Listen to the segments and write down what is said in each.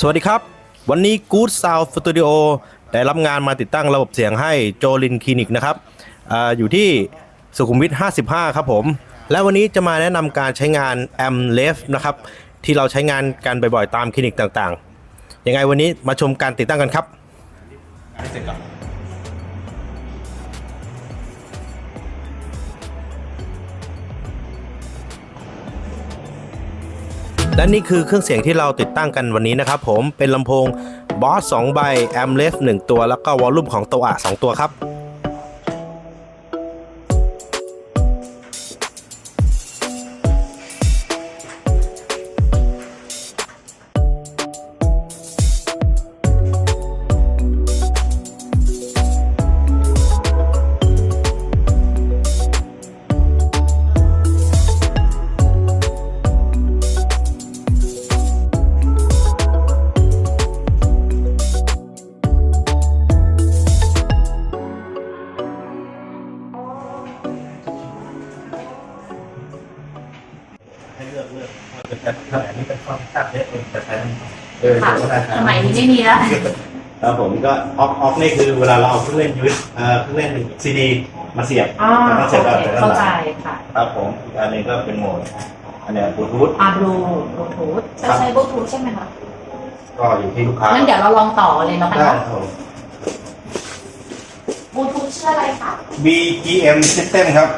สวัสดีครับ วันนี้ Good Sound Studio ได้รับงานมาติดตั้งระบบเสียงให้โจลินคลินิกนะครับออยู่ที่สุขุมวิท 55 ครับผม และวันนี้จะมาแนะนำการใช้งาน a m l e f นะครับ ที่เราใช้งานกันบ่อยๆ ตามคลินิกต่างๆ ยังไงวันนี้มาชมการติดตั้งกันครับ และนี่คือเครื่องเสียงที่เราติดตั้งกันวันนี้นะครับผมเป็นลำโพง b o s 2ใบ a m l e f 1ตัว แล้วก็วอลลุ่มของตัวอะ2ตัวครับ เลือกว่าจะใช้ถ้าอันนี้เป็นความแคบเล็กจะใช้เออค่ะก็ได้ครับสมัยนี้ไม่มีแล้วครับผมก็ออฟออฟนี่คือเวลาเราเอาเครื่องเล่นยูเอสเอ่อเครื่องเล่นซีดีมาเสียบอ๋อแล้วก็โอเสร็จแล้วเคแต่ด้านเข้าหใจลังค่ะครับผมอีกอันหนึงก็เป็นโหมดอันเนี้บลูทูธอาบลูบลูทูธจะใช้บลูทูธใช่ไหมคะก็อยู่ที่ลูกค้างั้นเดี๋ยวเราลองต่อเลยนะคะได้ครับผมบลูทูธชื่ออะไรคะ BGM System ครับ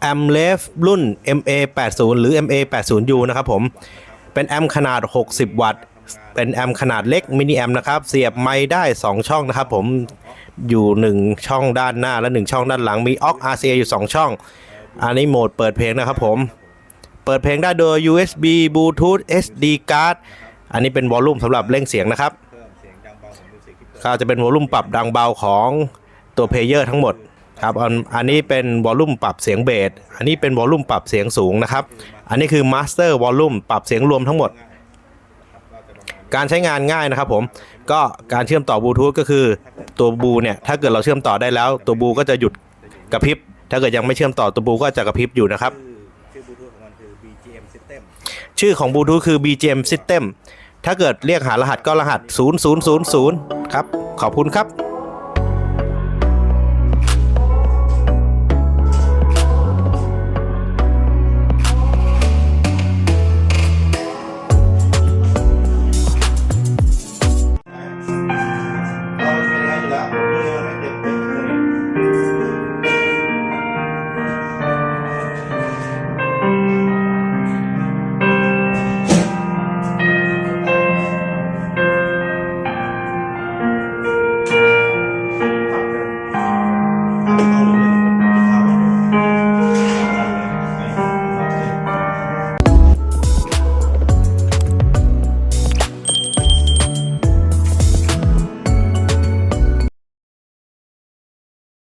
แอมเลฟรุ่น MA80 หรือ MA80U นะครับผม เป็นแอมขนาด 60 วัตต์ เป็นแอมขนาดเล็กมินิแอมนะครับ เสียบไมค์ได้ 2 ช่องนะครับผมอยู่ 1 ช่องด้านหน้าและ 1 ช่องด้านหลังมีออก RCA อยู่ 2 ช่อง อันนี้โหมดเปิดเพลงนะครับผม เปิดเพลงได้โดย USB Bluetooth SD card อันนี้เป็นวอลลุ่มสำหรับเร่งเสียงนะครับ ก็จะเป็นวอลลุ่มปรับดังเบาของตัวเพลเยอร์ทั้งหมดครับอันอันนี้เป็นวอลลุ่มปรับเสียงเบส อันนี้เป็นวอลลุ่มปรับเสียงสูงนะครับ อันนี้คือมาสเตอร์วอลลุ่มปรับเสียงรวมทั้งหมด การใช้งานง่ายนะครับผม ก็การเชื่อมต่อบลูทูธก็คือตัวบลูเนี่ย ถ้าเกิดเราเชื่อมต่อได้แล้ว ตัวบลูก็จะหยุดกระพริบ ถ้าเกิดยังไม่เชื่อมต่อตัวบลูก็จะกระพริบอยู่นะครับ ชื่อบลูทูธของมันคือ BGM System ชื่อของบลูทูธคือ BGM System ถ้าเกิดเรียกหารหัสก็รหัส 0000 ครับ ขอบคุณครับ